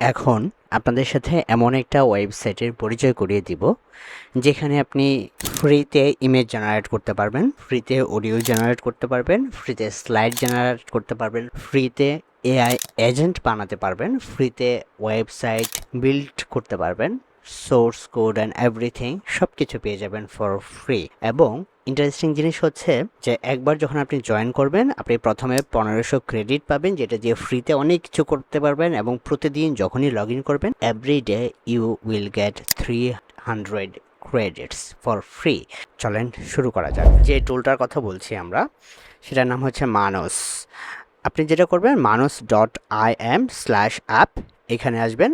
এখন আপনাদের সাথে এমন একটা ওয়েবসাইটের পরিচয় করিয়ে দিব, যেখানে আপনি ফ্রিতে ইমেজ জেনারেট করতে পারবেন, ফ্রিতে অডিও জেনারেট করতে পারবেন, ফ্রিতে স্লাইড জেনারেট করতে পারবেন, ফ্রিতে এআই এজেন্ট বানাতে পারবেন, ফ্রিতে ওয়েবসাইট বিল্ড করতে পারবেন। সোর্স, কোড অ্যান্ড এভরিথিং সব কিছু পেয়ে যাবেন ফর ফ্রি এবং ইন্টারেস্টিং জিনিস হচ্ছে যে একবার যখন আপনি জয়েন করবেন, আপনি প্রথমে পনেরোশো ক্রেডিট পাবেন, যেটা দিয়ে ফ্রিতে অনেক কিছু করতে পারবেন এবং প্রতিদিন যখনই লগ ইন করবেন every day you will get three hundred credits for free চলেন শুরু করা যাক। যে টুলটার কথা বলছি আমরা, সেটার নাম হচ্ছে মানস আপনি যেটা করবেন Manus dot I M slash app এখানে আসবেন।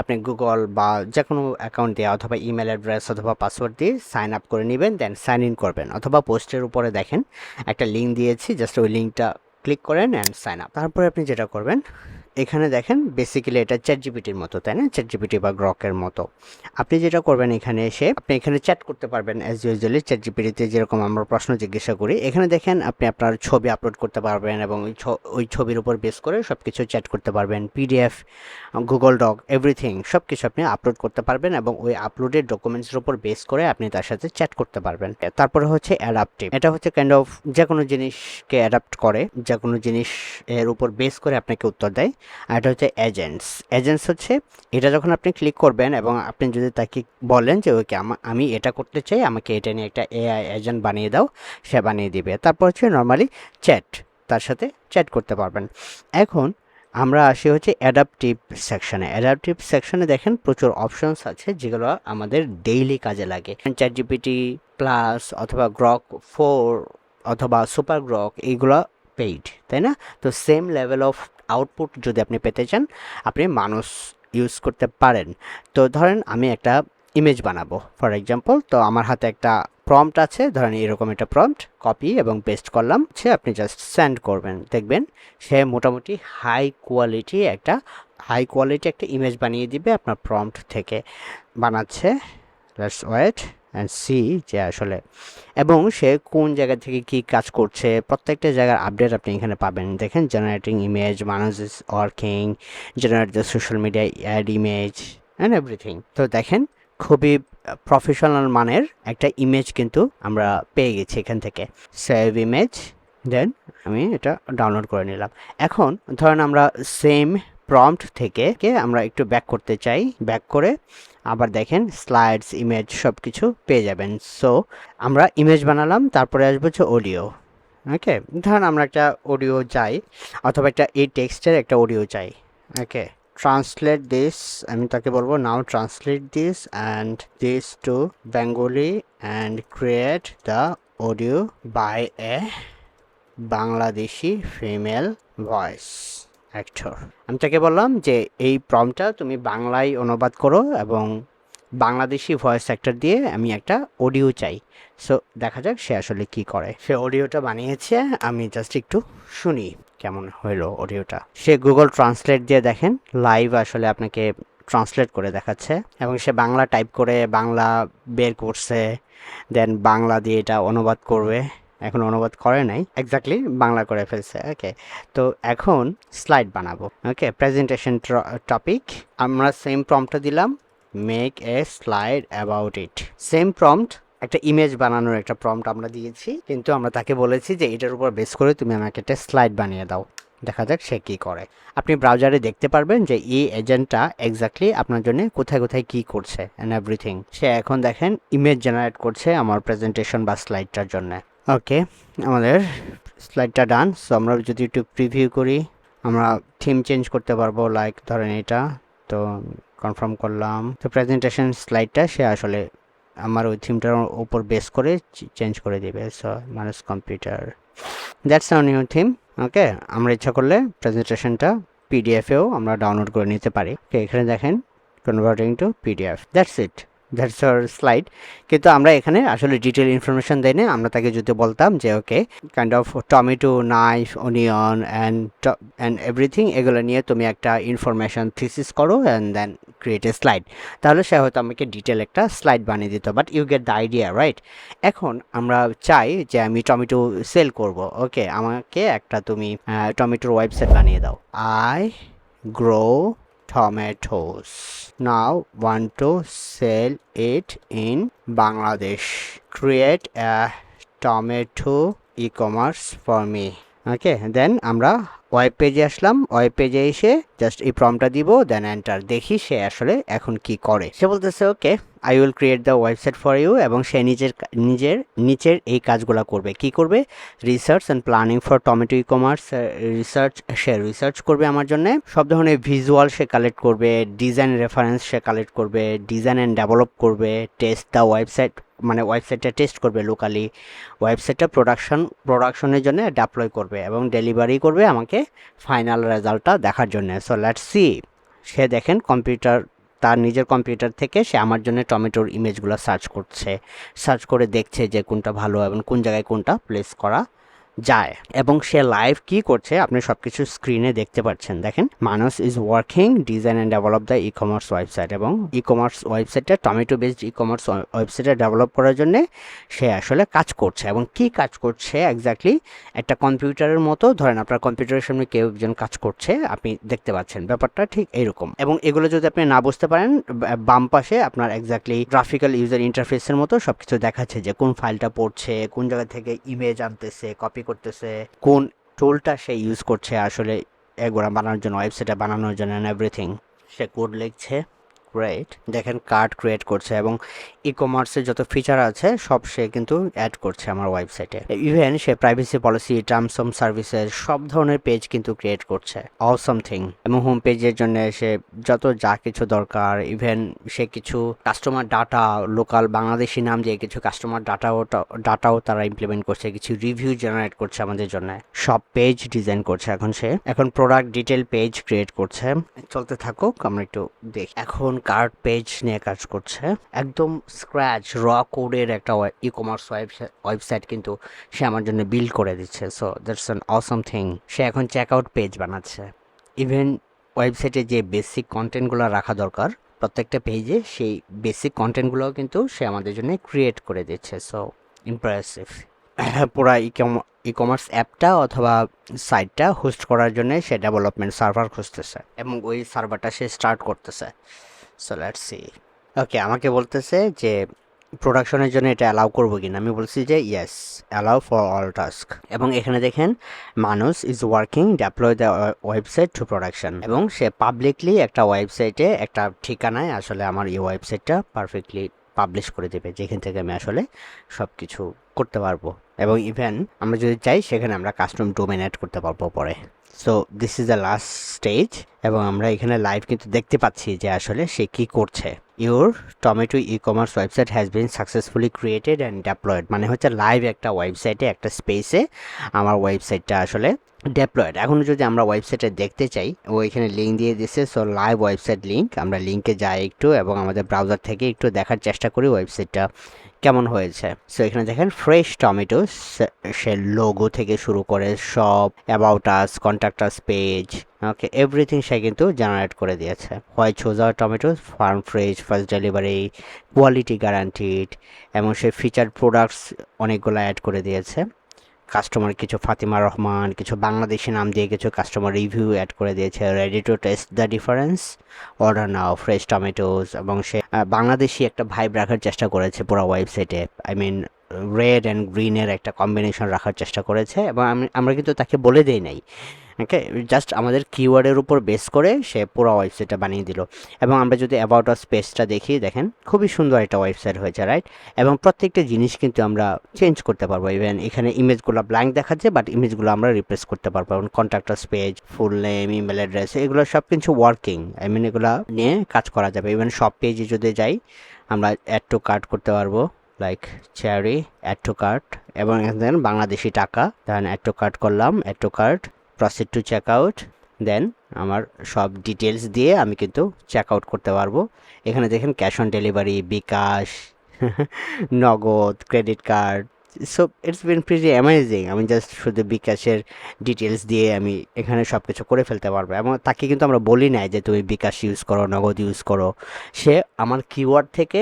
আপনি গুগল বা যে কোনো অ্যাকাউন্ট দিয়ে অথবা ইমেল অ্যাড্রেস অথবা পাসওয়ার্ড দিয়ে সাইন আপ করে নেবেন দেন সাইন ইন করবেন। অথবা পোস্টের উপরে দেখেন, একটা লিঙ্ক দিয়েছি জাস্ট ওই লিঙ্কটা ক্লিক করেন অ্যান্ড সাইন আপ তারপরে আপনি যেটা করবেন এখানে দেখেন বেসিক্যালি এটা চ্যাট জিপিটির মতো, তাই না? চ্যাট জিপিটি বা গ্রকের মতো। আপনি যেটা করবেন এখানে এসে, আপনি এখানে চ্যাট করতে পারবেন অ্যাজ ইউজুয়ালি চ্যাট জিপিটিতে যেরকম আমরা প্রশ্ন জিজ্ঞাসা করি। এখানে দেখেন আপনি আপনার ছবি আপলোড করতে পারবেন এবং ওই ছবির উপর বেস করে সব কিছু চ্যাট করতে পারবেন। পিডিএফ গুগল ডক এভরিথিং সব কিছু আপনি আপলোড করতে পারবেন এবং ওই আপলোডের ডকুমেন্টসের উপর বেস করে আপনি তার সাথে চ্যাট করতে পারবেন। তারপরে হচ্ছে অ্যাডাপটিভ এটা হচ্ছে কাইন্ড অফ যে কোনো জিনিসকে অ্যাডাপ্ট করে, যে কোনো জিনিস এর উপর বেস করে আপনাকে উত্তর দেয়। আর এটা হচ্ছে এজেন্টস এজেন্টস হচ্ছে এটা যখন আপনি ক্লিক করবেন এবং আপনি যদি তাকে বলেন যে ওকে আমি এটা করতে চাই, আমাকে এটা নিয়ে একটা এআই এজেন্ট বানিয়ে দাও, সে বানিয়ে দিবে। তারপর হচ্ছে নর্মালি চ্যাট তার সাথে চ্যাট করতে পারবেন। এখন আমরা আসি হচ্ছে অ্যাডাপটিভ সেকশনে অ্যাডাপটিভ সেকশনে দেখেন প্রচুর অপশনস আছে যেগুলো আমাদের ডেইলি কাজে লাগে। চ্যাট জিপিটি প্লাস অথবা গ্রক ফোর অথবা সুপার গ্রক এইগুলো পেইড তাই না? তো সেম লেভেল অফ আউটপুট যদি আপনি পেতে চান, আপনি মানুষ ইউজ করতে পারেন। তো ধরেন আমি একটা ইমেজ বানাবো ফর এক্সাম্পল তো আমার হাতে একটা প্রম্পট আছে, ধরেন এরকম একটা প্রম্পট কপি এবং পেস্ট করলাম, সে আপনি জাস্ট সেন্ড করবেন। দেখবেন সে মোটামুটি হাই কোয়ালিটি একটা হাই কোয়ালিটি একটা ইমেজ বানিয়ে দিবে আপনার প্রম্পট থেকে। বানাচ্ছে লেটস ওয়েট সি যে আসলে এবং সে কোন জায়গা থেকে কি কাজ করছে, প্রত্যেকটা জায়গার আপডেট আপনি এখানে পাবেন। দেখেন generating image Manus is working generate the social media ad image and everything তো দেখেন খুবই প্রফেশনাল মানের একটা ইমেজ কিন্তু আমরা পেয়ে গেছি এখান থেকে। সেভ ইমেজ দেন আমি এটা ডাউনলোড করে নিলাম। এখন ধরেন আমরা সেম প্রম্পট থেকে আমরা একটু ব্যাক করতে চাই। ব্যাক করে আবার দেখেন স্লাইডস ইমেজ সব কিছু পেয়ে যাবেন। সো আমরা ইমেজ বানালাম, তারপরে আসব হচ্ছে অডিও ওকে ধরেন আমরা একটা অডিও চাই, অথবা একটা এই টেক্সটের একটা অডিও চাই। ওকে ট্রান্সলেট দিস আমি তাকে বলব now translate this and this to Bengali and create the audio by a Bangladeshi female voice actor আমি তাকে বললাম যে, এই প্রমটা তুমি বাংলায় অনুবাদ করো এবং বাংলাদেশি ভয়েস অ্যাক্টর দিয়ে আমি একটা অডিও চাই। সো দেখা যাক সে আসলে কি করে। সে অডিওটা বানিয়েছে, আমি জাস্ট একটু শুনি কেমন হইল অডিওটা সে গুগল ট্রান্সলেট দিয়ে দেখেন লাইভ আসলে আপনাকে ট্রান্সলেট করে দেখাচ্ছে এবং সে বাংলা টাইপ করে বাংলা বের করছে দেন বাংলা দিয়ে এটা অনুবাদ করবে। এখন অনুবাদ করে নাই এক্স্যাক্টলি বাংলা করে ফেলছে ওকে তো এখন স্লাইড বানাবো ওকে প্রেজেন্টেশন টপিক আমরা সেম প্রম্পটটা দিলাম make a slide about it same prompt একটা ইমেজ বানানোর একটা প্রম্পট আমরা দিয়েছি, কিন্তু আমরা তাকে বলেছি যে এটার উপর বেস করে তুমি আমাকে একটা স্লাইড বানিয়ে দাও, দেখা যাক সে কী করে। আপনি ব্রাউজারে দেখতে পারবেন যে এই এজেন্টটা এক্স্যাক্টলি আপনার জন্য কোথায় কোথায় কী করছে অ্যান্ড এভরিথিং সে এখন দেখেন ইমেজ জেনারেট করছে আমার প্রেজেন্টেশন বা স্লাইডটার জন্য। ওকে আমাদের স্লাইডটা ডান সো আমরা যদি একটু প্রিভিউ করি, আমরা থিম চেঞ্জ করতে পারব লাইক ধরেন এটা। তো কনফার্ম করলাম। তো প্রেজেন্টেশন স্লাইডটা সে আসলে আমার ওই থিমটার উপর বেস করে চেঞ্জ করে দিবে। So Manus computer that's a new theme okay আমরা ইচ্ছা করলে প্রেজেন্টেশনটা পিডিএফেও আমরা ডাউনলোড করে নিতে পারি। ওকে এখানে দেখেন converting to PDF that's it that's our slide কিন্তু আমরা এখানে আসলে ডিটেল ইনফরমেশন না আমরা তাকে যদি বলতাম যে okay kind of tomato knife onion and and everything এগুলো নিয়ে তুমি একটা ইনফরমেশন থিসিস করো and then create a slide তাহলে সে হয়তো আমাকে ডিটেল একটা স্লাইড বানিয়ে দিত but you get the idea right এখন আমরা চাই যে, আমি টমেটো সেল করব। ওকে আমাকে একটা তুমি টমেটোর ওয়েবসাইট বানিয়ে দাও। I grow tomatoes now want to sell it in bangladesh create a tomato e-commerce for me okay then আমরা ওয়েব পেজে আসলাম ওয়েব পেজে এসে জাস্ট এই প্রমটা দিব দেন এন্টার দেখি সে আসলে এখন কি করে সে বলতেছে okay I will create the website for you এবং সে নিজের নিজের নিচের এই কাজগুলো করবে। কি করবে? Research and planning for tomato e-commerce research say research করবে আমার জন্য। সব ধরনের ভিজুয়াল সে কালেক্ট করবে ডিজাইন রেফারেন্স সে কালেক্ট করবে ডিজাইন অ্যান্ড ডেভেলপ করবে টেস্ট দ্য ওয়েবসাইট মানে ওয়েবসাইটটা টেস্ট করবে লোকালি ওয়েবসাইটটা প্রোডাকশন প্রোডাকশনের জন্য ডাপ্লয় করবে এবং ডেলিভারি করবে আমাকে ফাইনাল রেজাল্টটা দেখার জন্য। সো লেটস সি সে দেখেন কম্পিউটার তার নিজের কম্পিউটার থেকে সে আমার জন্য টমেটোর ইমেজগুলো সার্চ করছে। সার্চ করে দেখছে যে কোনটা ভালো এবং কোন জায়গায় কোনটা প্লেস করা যায়। এবং সে লাইভ কি করছে, আপনি সব কিছু স্ক্রিনে দেখতে পাচ্ছেন। দেখেন Manus is working design and develop the e-commerce website এবং ই কমার্স ওয়েবসাইটটা টমেটো বেসড ই কমার্স ওয়েবসাইটটা ডেভেলপ করার জন্য সে আসলে কাজ করছে। এবং কি কাজ করছে এক্স্যাক্টলি একটা কম্পিউটারের মতো, ধরেন আপনার কম্পিউটারের সামনে কেউ একজন কাজ করছে, আপনি দেখতে পাচ্ছেন, ব্যাপারটা ঠিক এইরকম এবং এগুলো যদি আপনি না বুঝতে পারেন বাম পাশে আপনার এক্স্যাক্টলি গ্রাফিক্যাল ইউজার ইন্টারফেসের মতো সব কিছু দেখাচ্ছে যে কোন ফাইলটা পড়ছে, কোন জায়গা থেকে ইমেজ আনতেছে কপি করতেছে, কোন টুলটা সে ইউজ করছে আসলে এগুলো বানানোর জন্য ওয়েবসাইটটা বানানোর জন্য এভরিথিং সে কোড লিখছে। গ্রেট দেখেন কার্ড ক্রিয়েট করছে এবং ই কমার্সের যত ফিচার আছে, সব সে কিন্তু অ্যাড করছে আমার ওয়েবসাইটে even say privacy policy terms of services সব ধরনের পেজ কিন্তু ক্রিয়েট করছে। অল সামথিং এবং হোম পেজের জন্য সে যত যা কিছু দরকার ইভেন সে কিছু কাস্টমার ডাটা লোকাল বাংলাদেশি নাম দিয়ে কিছু কাস্টমার ডাটাও ডাটাও তারা ইমপ্লিমেন্ট করছে, কিছু রিভিউ জেনারেট করছে আমাদের জন্য। সব পেজ ডিজাইন করছে এখন সে। এখন প্রোডাক্ট ডিটেল পেজ ক্রিয়েট করছে। চলতে থাকুক, আমরা একটু দেখি। এখন কার্ড পেজ নিয়ে কাজ করছে। একদম স্ক্র্যাচ র কোডের একটা ই কমার্স ওয়েবসাইট কিন্তু সে আমার জন্য বিল্ড করে দিচ্ছে। So that's an awesome thing সে এখন চেক আউট পেজ বানাচ্ছে ইভেন ওয়েবসাইটে যে বেসিক কন্টেন্টগুলো রাখা দরকার, প্রত্যেকটা পেজে সেই বেসিক কন্টেন্টগুলোও কিন্তু সে আমাদের জন্য ক্রিয়েট করে দিচ্ছে। সো ইমপ্রেসিভ পুরা ই কমার্স অ্যাপটা অথবা সাইটটা হোস্ট করার জন্য সে ডেভেলপমেন্ট সার্ভার খুঁজতেছে এবং ওই সার্ভারটা সে স্টার্ট করতেছে। সো লেটস সি ওকে আমাকে বলতেছে যে প্রোডাকশনের জন্য এটা অ্যালাউ করব কিনা। আমি বলছি যে yes allow for all task এবং এখানে দেখেন, Manus is working deploy the website to production এবং সে পাবলিকলি একটা ওয়েবসাইটে একটা ঠিকানায় আসলে আমার এই ওয়েবসাইটটা পারফেক্টলি পাবলিশ করে দেবে। যেখান থেকে আমি আসলে সব কিছু করতে পারব। এবং ইভেন আমরা যদি চাই, সেখানে আমরা কাস্টম ডোমেন অ্যাড করতে পারব পরে। So this is the last stage এবং আমরা এখানে লাইভ কিন্তু দেখতে পাচ্ছি যে আসলে সে কি করছে। Your tomato e-commerce website has been successfully created and deployed মানে হচ্ছে লাইভ একটা ওয়েবসাইটে একটা স্পেসে আমার ওয়েবসাইটটা আসলে ডেপ্লয়েড এখন যদি আমরা ওয়েবসাইটে দেখতে চাই, ও এখানে লিঙ্ক দিয়ে দিচ্ছে সো লাইভ ওয়েবসাইট লিঙ্ক আমরা লিঙ্কে যাই একটু এবং আমাদের ব্রাউজার থেকে একটু দেখার চেষ্টা করি ওয়েবসাইটটা কেমন হয়েছে। সো এখানে দেখেন ফ্রেশ টমেটো সে লোগো থেকে শুরু করে সব about us contacts page okay everything সে কিন্তু জেনারেট করে দিয়েছে। Why choose tomato farm fresh first delivery quality guaranteed এবং সে ফিচার প্রোডাক্টস অনেকগুলো অ্যাড করে দিয়েছে। কাস্টমার কিছু ফাতিমা রহমান, কিছু বাংলাদেশি নাম দিয়ে কিছু কাস্টমার রিভিউ অ্যাড করে দিয়েছে ready to taste the difference order now fresh tomatoes এবং সে বাংলাদেশি একটা ভাইব রাখার চেষ্টা করেছে পুরো ওয়েবসাইটে আই মিন রেড অ্যান্ড গ্রিনের একটা কম্বিনেশন রাখার চেষ্টা করেছে, এবং আমি, আমরা কিন্তু তাকে বলে দেই নাই। ওকে জাস্ট আমাদের কিওয়ার্ডের উপর বেস করে সে পুরো ওয়েবসাইটটা বানিয়ে দিল। এবং আমরা যদি অ্যাবাউট অফ স্পেসটা দেখি, দেখেন খুবই সুন্দর একটা ওয়েবসাইট হয়েছে রাইট এবং প্রত্যেকটা জিনিস কিন্তু আমরা চেঞ্জ করতে পারব। ইভেন এখানে ইমেজগুলো ব্ল্যাঙ্ক দেখাচ্ছে বাট ইমেজগুলো আমরা রিপ্লেস করতে পারব। এবং contact us page full name email address এগুলো সব কিছু ওয়ার্কিং আই মিন এগুলো নিয়ে কাজ করা যাবে। ইভেন সব পেজে যদি যাই, আমরা অ্যাড টু কার্ট করতে পারব। Like cherry add to cart এবং এখানে বাংলাদেশি টাকা দেন অ্যাড টু কার্ট করলাম add to cart proceed to checkout then আমার সব ডিটেলস দিয়ে আমি কিন্তু চেক আউট করতে পারব। এখানে দেখেন cash on delivery bKash, Nagad credit card so it's been pretty amazing আমি জাস্ট শুধু বিকাশের ডিটেলস দিয়ে আমি এখানে সব কিছু করে ফেলতে পারব। এবং তাকে কিন্তু আমরা বলি নাই যে তুমি বিকাশ ইউজ করো, নগদ ইউজ করো। সে আমার কিওয়ার্ড থেকে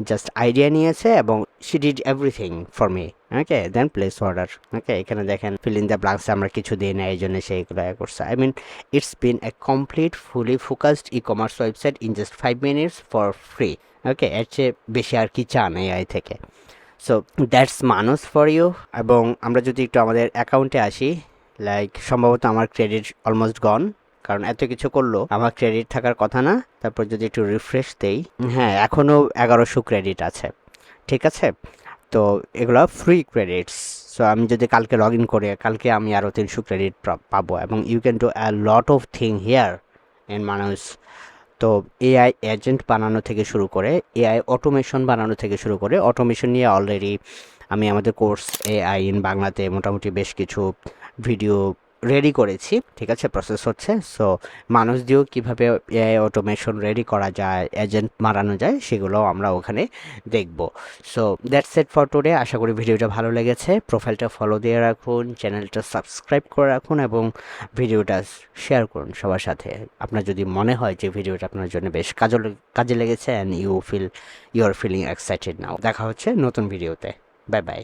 জাস্ট আইডিয়া নিয়েছে এবং she did everything for me okay then place order okay এখানে দেখেন ফিল ইন দ্য ব্লাঙ্কস আমরা কিছু দিই না এই জন্য সেইগুলো করছে। I mean it's been a complete fully focused e commerce website in just five minutes for free okay এর চেয়ে বেশি আর কি চান এআই থেকে? সো দ্যাটস মানুষ ফর ইউ এবং আমরা যদি একটু আমাদের অ্যাকাউন্টে আসি লাইক সম্ভবত আমার ক্রেডিট অলমোস্ট গন কারণ এত কিছু করল। আমার ক্রেডিট থাকার কথা না, তারপর যদি একটু রিফ্রেশ দেই। হ্যাঁ এখনও এগারোশো ক্রেডিট আছে। ঠিক আছে? তো এগুলো ফ্রি ক্রেডিটস সো আমি যদি কালকে লগ ইন করি, কালকে আমি আরও তিনশো ক্রেডিট পাবো এবং you can do a lot of thing here in মানুষ তো এআই এজেন্ট বানানো থেকে শুরু করে এআই অটোমেশন বানানো থেকে শুরু করে অটোমেশন নিয়ে অলরেডি আমি আমাদের কোর্স এআই ইন বাংলাতে মোটামুটি বেশ কিছু ভিডিও রেডি করেছি, ঠিক আছে প্রসেস হচ্ছে। সো মানুষ দিয়েও কীভাবে এআই অটোমেশন রেডি করা যায় এজেন্ট মারানো যায় সেগুলো আমরা ওখানে দেখব। So that's set for today আশা করি ভিডিওটা ভালো লেগেছে। প্রোফাইলটা ফলো দিয়ে রাখুন চ্যানেলটা সাবস্ক্রাইব করে রাখুন এবং ভিডিওটা শেয়ার করুন সবার সাথে। আপনার যদি মনে হয় যে ভিডিওটা আপনার জন্য বেশ কাজে কাজে লেগেছে and you feel you are feeling excited now দেখা হচ্ছে নতুন ভিডিওতে। Bye bye